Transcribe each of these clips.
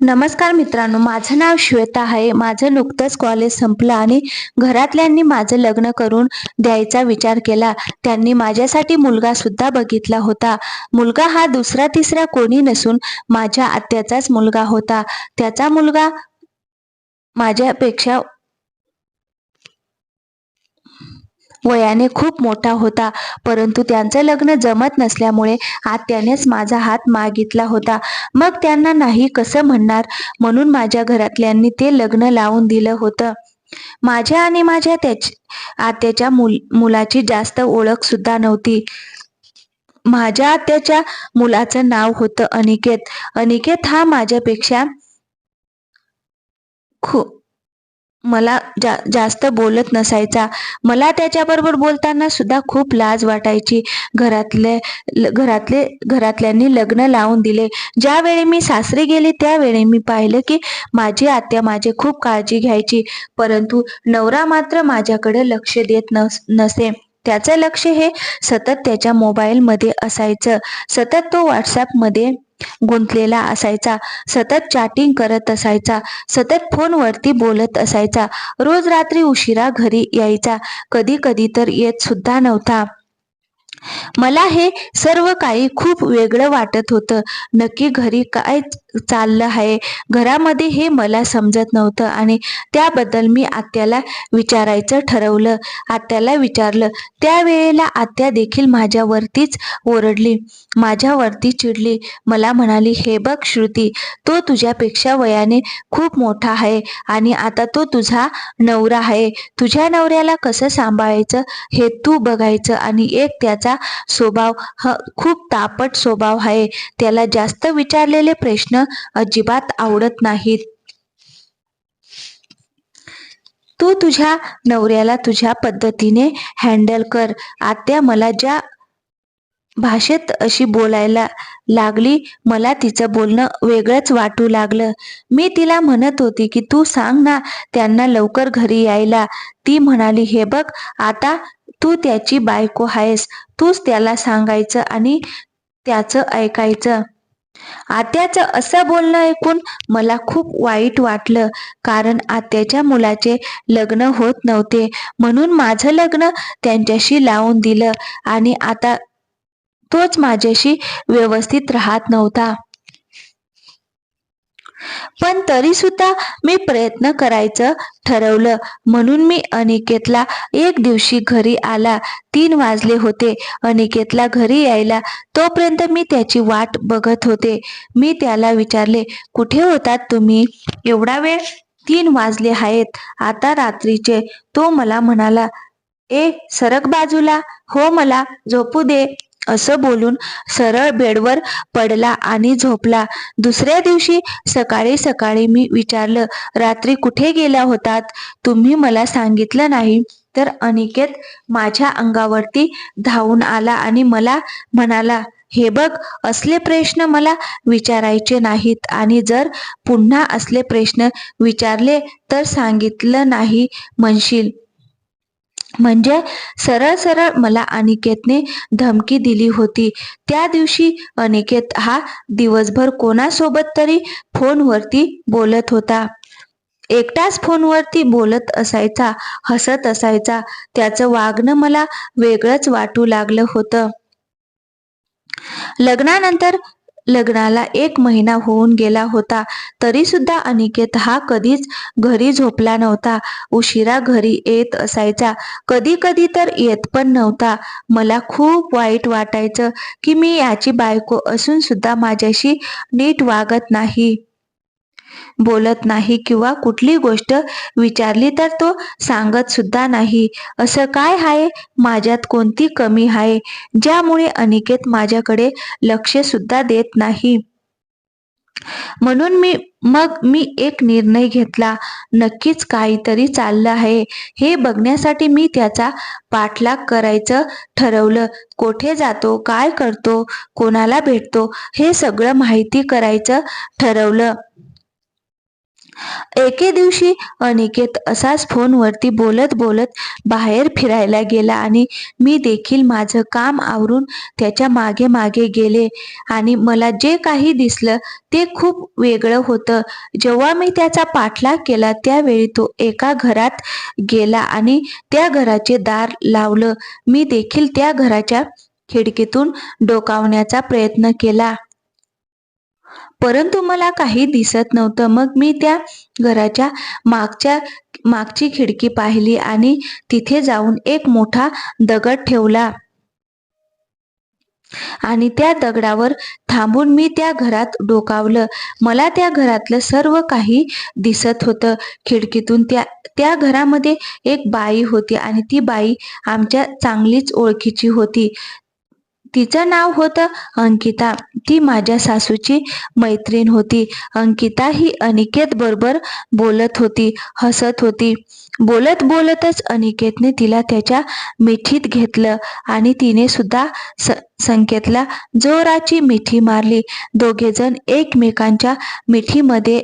नमस्कार मित्रांनो माझं नाव श्वेता आहे. माझं नुकतंच कॉलेज संपलं आणि घरातल्यांनी माझं लग्न करून द्यायचा विचार केला. त्यांनी माझ्यासाठी मुलगा सुद्धा बघितला होता. मुलगा हा दुसरा तिसरा कोणी नसून माझ्या आत्याचाच मुलगा होता. त्याचा मुलगा माझ्यापेक्षा वयाने खूप मोठा होता. परंतु त्यांचं लग्न जमत नसल्यामुळे आत्यानेच माझा हात मागितला होता. मग त्यांना नाही कसं म्हणणार? म्हणून माझ्या घरातल्यांनी ते लग्न लावून दिलं होतं. माझ्या आणि माझ्या त्याच आत्याच्या मुल मुलाची जास्त ओळख सुद्धा नव्हती. माझ्या आत्याच्या मुलाचं नाव होतं अनिकेत. अनिकेत हा माझ्यापेक्षा खूप मला जा जास्त बोलत नसायचा. मला त्याच्याबरोबर बोलताना सुद्धा खूप लाज वाटायची. घरातले ल- घरातले घरातल्यांनी लग्न लावून दिले. ज्यावेळी मी सासरी गेले त्यावेळी मी पाहिलं की माझी आत्या माझी खूप काळजी घ्यायची. परंतु नवरा मात्र माझ्याकडे लक्ष देत नस नसे. त्याचं लक्ष हे सतत त्याच्या मोबाईलमध्ये असायचं. सतत तो व्हॉट्सॲपमध्ये गुंतलेला असायचा. सतत चॅटिंग करत असायचा. सतत फोनवरती बोलत असायचा. रोज रात्री उशिरा घरी यायचा. कधी कधी तर येत सुद्धा नव्हता. मला हे सर्व काही खूप वेगळं वाटत होतं. नक्की घरी काय चाललं आहे? घरामध्ये हे मला समजत नव्हतं आणि त्याबद्दल मी आत्याला विचारायचं ठरवलं. आत्याला विचारलं. त्यावेळेला आत्या देखील माझ्यावरतीच ओरडली. माझ्यावरती चिडली. मला म्हणाली हे बघ श्रुती तो तुझ्यापेक्षा वयाने खूप मोठा आहे आणि आता तो तुझा नवरा आहे. तुझ्या नवऱ्याला कसं सांभाळायचं हे तू बघायचं आणि एक त्याचा स्वभाव खूप तापट स्वभाव आहे. त्याला जास्त विचारलेले प्रश्न अजिबात आवडत नाहीत. तू तुझ्या नवऱ्याला तुझ्या पद्धतीने हँडल कर. आत्या मला ज्या भाषेत अशी बोलायला लागली मला तिचं बोलणं वेगळंच वाटू लागलं. मी तिला म्हणत होती की तू सांग ना त्यांना लवकर घरी यायला. ती म्हणाली हे बघ आता तू त्याची बायको आहेस. तूच त्याला सांगायचं आणि त्याचं ऐकायचं. आत्याचं असं बोलणं ऐकून मला खूप वाईट वाटलं. कारण आत्याच्या मुलाचे लग्न होत नव्हते. म्हणून माझं लग्न त्यांच्याशी लावून दिलं आणि आता तोच माझ्याशी व्यवस्थित राहत नव्हता. पण तरी सुद्धा मी प्रयत्न करायचं ठरवलं. म्हणून मी अनिकेतला एक दिवशी घरी आला. तीन वाजले होते. अनिकेतला घरी यायला तोपर्यंत मी त्याची वाट बघत होते. मी त्याला विचारले कुठे होतात तुम्ही? एवढा वेळ? तीन वाजले आहेत. आता रात्रीचे. तो मला म्हणाला ए सरक बाजूला. हो मला. झोपू दे. असं बोलून सरळ बेडवर पडला आणि झोपला. दुसऱ्या दिवशी सकाळी सकाळी मी विचारलं रात्री कुठे गेला होतात? तुम्ही मला सांगितलं नाही. तर अनिकेत माझ्या अंगावरती धावून आला आणि मला म्हणाला हे बघ असले प्रश्न मला विचारायचे नाहीत आणि जर पुन्हा असले प्रश्न विचारले तर सांगितलं नाही म्हणशील. म्हणजे सरळ सरळ मला अनिकेतने धमकी दिली होती. त्या दिवशी अनिकेत हा दिवसभर कोणासोबत तरी फोनवरती बोलत होता. एकटाच फोनवरती बोलत असायचा हसत असायचा. त्याचं वागणं मला वेगळंच वाटू लागलं होतं. लग्नानंतर लग्नाला एक महिना होऊन गेला होता तरी सुद्धा अनिकेत हा कधीच घरी झोपला नव्हता. उशिरा घरी येत असायचा. कधी कधी तर येत पण नव्हता. मला खूप वाईट वाटायचं की मी याची बायको असून सुद्धा माझ्याशी नीट वागत नाही. बोलत नाही किंवा कुठली गोष्ट विचारली तर तो सांगत सुद्धा नाही. असं काय आहे माझ्यात कोणती कमी आहे ज्यामुळे अनिकेत माझ्याकडे लक्ष सुद्धा देत नाही. म्हणून मी मग मी एक निर्णय घेतला. नक्कीच काहीतरी चाललं आहे. हे बघण्यासाठी मी त्याचा पाठलाग करायचं ठरवलं. कोठे जातो? काय करतो? कोणाला भेटतो? हे सगळं माहिती करायचं ठरवलं. एके दिवशी अनिकेत असाच फोनवरती बोलत बोलत बाहेर फिरायला गेला आणि मी देखील माझं काम आवरून त्याच्यामागे मागे गेले. आणि मला जे काही दिसलं ते खूप वेगळं होतं. जेव्हा मी त्याचा पाठलाग केला त्यावेळी तो एका घरात गेला आणि त्या घराचे दार लावलं. मी देखील त्या घराच्या खिडकीतून डोकावण्याचा प्रयत्न केला. परंतु मला काही दिसत नव्हतं. मग मी त्या घराच्या मागच्या मागची खिडकी पाहिली आणि तिथे जाऊन एक मोठा दगड ठेवला. आणि त्या दगडावर थांबून मी त्या घरात डोकावलं. मला त्या घरातलं सर्व काही दिसत होतं. खिडकीतून त्या त्या घरामध्ये एक बाई होती आणि ती बाई आमच्या चांगलीच ओळखीची होती. तिचं नाव होतं अंकिता. ती माझ्या सासूची मैत्रीण होती. अंकिता ही अनिकेत बरोबर बोलत होती हसत होती. बोलत बोलतच अनिकेतने तिला त्याच्या मिठीत घेतलं आणि तिने सुद्धा स संकेतला जोराची मिठी मारली. दोघेजण एकमेकांच्या मिठीमध्ये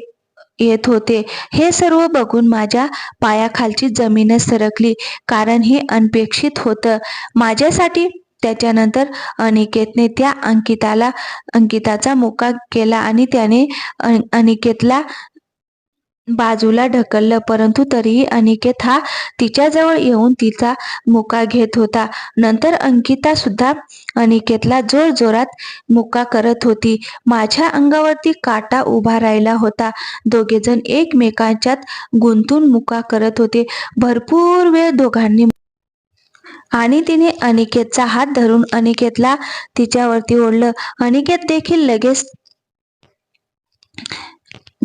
येत होते. हे सर्व बघून माझ्या पायाखालची जमीनच सरकली. कारण हे अनपेक्षित होतं. माझ्यासाठी त्याच्यानंतर अनिकेतने त्या अंकिताला अंकिताचा मुका केला आणि त्याने अनिकेतला बाजूला ढकललं. परंतु तरीही अनिकेत हा तिच्याजवळ येऊन तिचा मुका घेत होता. नंतर अंकिता सुद्धा अनिकेतला जोर जोरात मुका करत होती. माझ्या अंगावरती काटा उभा राहिला होता. दोघेजण एकमेकांच्यात गुंतून मुका करत होते. भरपूर वेळ दोघांनी आणि तिने अनिकेतचा हात धरून अनिकेतला तिच्यावरती ओढलं. अनिकेत देखील लगेच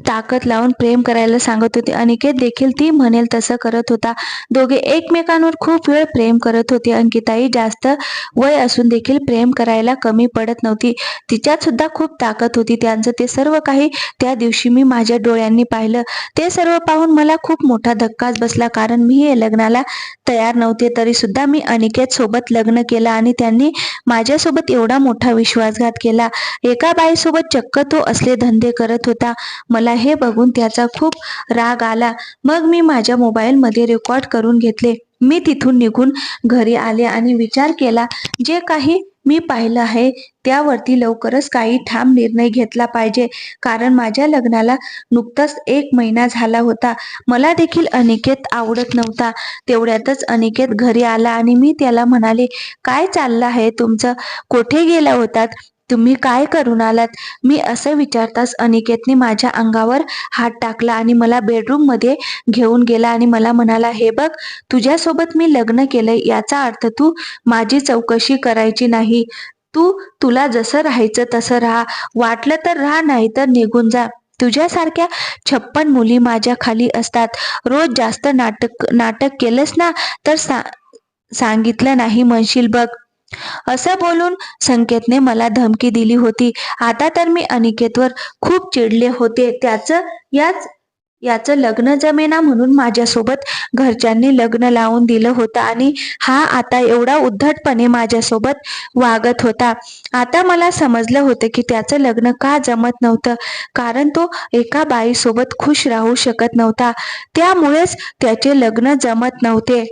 ताकद लावून प्रेम करायला सांगत होते. अनिकेत देखील ती म्हणेल तसं करत होता. दोघे एकमेकांवर खूप वेळ प्रेम करत होते. अंकिताई जास्त वय असून देखील प्रेम करायला कमी पडत नव्हती. तिच्यात सुद्धा खूप ताकद होती. त्यांचं ते सर्व काही त्या दिवशी मी माझ्या डोळ्यांनी पाहिलं. ते सर्व पाहून मला खूप मोठा धक्काच बसला. कारण मी हे लग्नाला तयार नव्हते. तरी सुद्धा मी अनिकेत सोबत लग्न केलं आणि त्यांनी माझ्यासोबत एवढा मोठा विश्वासघात केला. एका बाईसोबत चक्क तो असले धंदे करत होता. मला हे बघून त्याचा खूप राग आला. मग मी माझ्या मोबाईलमध्ये रेकॉर्ड करून घेतले. मी तिथून निघून घरी आले आणि विचार केला जे काही मी पाहिलं आहे त्यावरती लवकरच काही ठाम निर्णय घेतला पाहिजे. कारण माझ्या लग्नाला नुकताच एक महिना झाला होता. मला देखील अनिकेत आवडत नव्हता. तेवढ्यातच अनिकेत घरी आला आणि मी त्याला म्हणाले काय चाललं आहे? तुमचं कोठे गेला होतात? तुम्ही काय करून आलात? मी असं विचारताच अनिकेतने माझ्या अंगावर हात टाकला आणि मला बेडरूममध्ये घेऊन गेला आणि मला म्हणाला हे बघ तुझ्यासोबत मी लग्न केलंय याचा अर्थ तू माझी चौकशी करायची नाही. तू तुला जसं राहायचं तसं राहा. वाटलं तर राहा नाही तर निघून जा. तुझ्यासारख्या छप्पन मुली माझ्या खाली असतात. रोज जास्त नाटक नाटक केलंस ना तर सा सांगितलं नाही म्हणशील बघ. असं बोलून संकेतने मला धमकी दिली होती. आता तर मी अनिकेतवर खूप चिडले होते. त्याचं याच याचं लग्न जमेना म्हणून माझ्यासोबत घरच्यांनी लग्न लावून दिलं होतं आणि हा आता एवढा उद्धटपणे माझ्यासोबत वागत होता. आता मला समजलं होतं की त्याचं लग्न का जमत नव्हतं कारण तो एका बाईसोबत खुश राहू शकत नव्हता. त्यामुळेच त्याचे लग्न जमत नव्हते.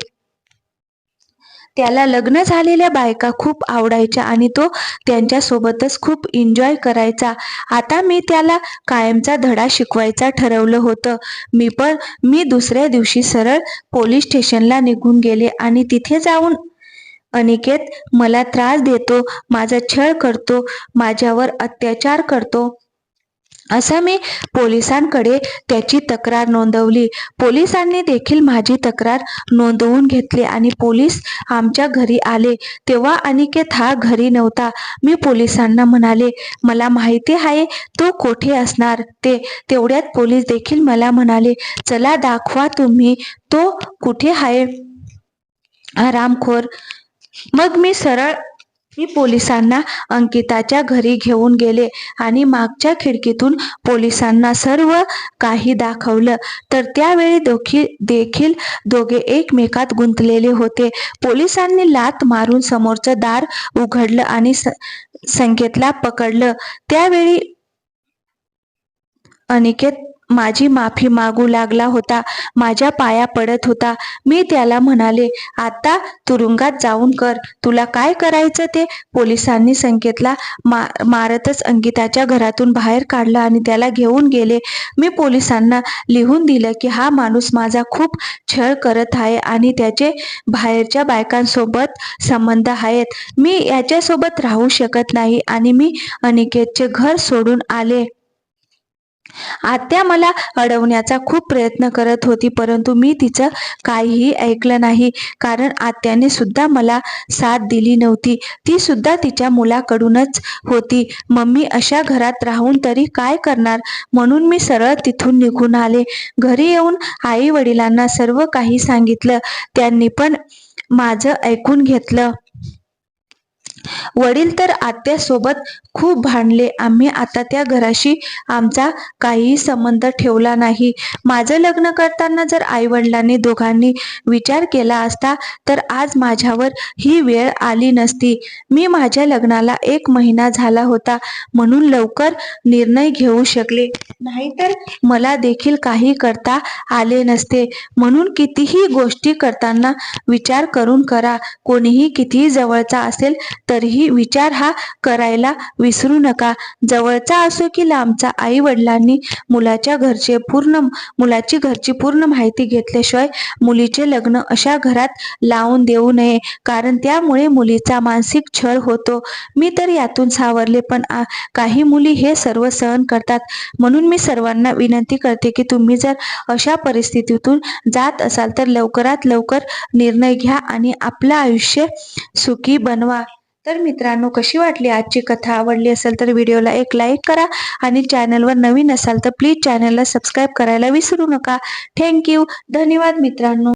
त्याला लग्न झालेल्या बायका खूप आवडायच्या आणि तो त्यांच्यासोबतच खूप एन्जॉय करायचा. आता मी त्याला कायमचा धडा शिकवायचा ठरवलं होतं. मी पण मी दुसऱ्या दिवशी सरळ पोलीस स्टेशनला निघून गेले आणि तिथे जाऊन अनिकेत मला त्रास देतो माझा छळ करतो माझ्यावर अत्याचार करतो असं मी पोलिसांकडे त्याची तक्रार नोंदवली. पोलिसांनी देखील माझी तक्रार नोंदवून घेतली आणि पोलीस आमच्या घरी आले. तेव्हा अनिकेत हा घरी नव्हता. मी पोलिसांना म्हणाले मला माहिती आहे तो कोठे असणार? ते तेवढ्यात पोलीस देखील मला म्हणाले चला दाखवा तुम्ही तो कुठे आहे. आरामखोर. मग मी सरळ मी पोलिसांना अंकिताच्या घरी घेऊन गेले आणि मागच्या खिडकीतून पोलिसांना सर्व काही दाखवलं. तर त्यावेळी दोखी देखील दोघे एकमेकात गुंतलेले होते. पोलिसांनी लात मारून समोरचं दार उघडलं आणि संकेतला पकडलं. त्यावेळी अनिकेत माझी माफी मागू लागला होता. माझ्या पाया पडत होता. मी त्याला म्हणाले आता तुरुंगात जाऊन कर. तुला काय करायचं ते? पोलिसांनी संकेतला मा मारतच अंकिताच्या घरातून बाहेर काढलं आणि त्याला घेऊन गेले. मी पोलिसांना लिहून दिलं की हा माणूस माझा खूप छळ करत आहे आणि त्याचे बाहेरच्या बायकांसोबत संबंध आहेत. मी याच्यासोबत राहू शकत नाही आणि मी अनिकेतचे घर सोडून आले. आत्या मला अडवण्याचा खूप प्रयत्न करत होती परंतु मी तिचं काहीही ऐकलं नाही. कारण आत्याने सुद्धा मला साथ दिली नव्हती. ती सुद्धा तिच्या मुलाकडूनच होती. मम्मी अशा घरात राहून तरी काय करणार? म्हणून मी सरळ तिथून निघून आले. घरी येऊन आई वडिलांना सर्व काही सांगितलं. त्यांनी पण माझं ऐकून घेतलं. वडील तर आत्यासोबत खूप भांडले. आम्ही आता त्या घराशी आमचा काहीही संबंध ठेवला नाही. माझं लग्न करताना जर आई वडिलांनी दोघांनी विचार केला असता तर आज माझ्यावर ही वेळ आली नसती. मी माझ्या लग्नाला एक महिना झाला होता म्हणून लवकर निर्णय घेऊ शकले. नाहीतर मला देखील काही करता आले नसते. म्हणून कितीही गोष्टी करताना विचार करून करा. कोणीही कितीही जवळचा असेल तर तरीही विचार हा करायला विसरू नका. जवळचा असो की लांबचा आई वडिलांनी मुलाच्या घरचे पूर्ण मुलाची घरची पूर्ण माहिती घेतल्याशिवाय मुलीचे लग्न अशा घरात लावून देऊ नये. कारण त्यामुळे मुलीचा मानसिक छळ होतो. मी तर यातून सावरले पण काही मुली हे सर्व सहन करतात. म्हणून मी सर्वांना विनंती करते की तुम्ही जर अशा परिस्थितीतून जात असाल तर लवकरात लवकर निर्णय घ्या आणि आपलं आयुष्य सुखी बनवा. तर मित्रांनो कशी वाटली आजची कथा? आवडली असेल तर व्हिडिओला एक लाईक करा आणि चॅनलवर नवीन असाल तर प्लीज चॅनलला सबस्क्राईब करायला विसरू नका. थँक्यू धन्यवाद मित्रांनो.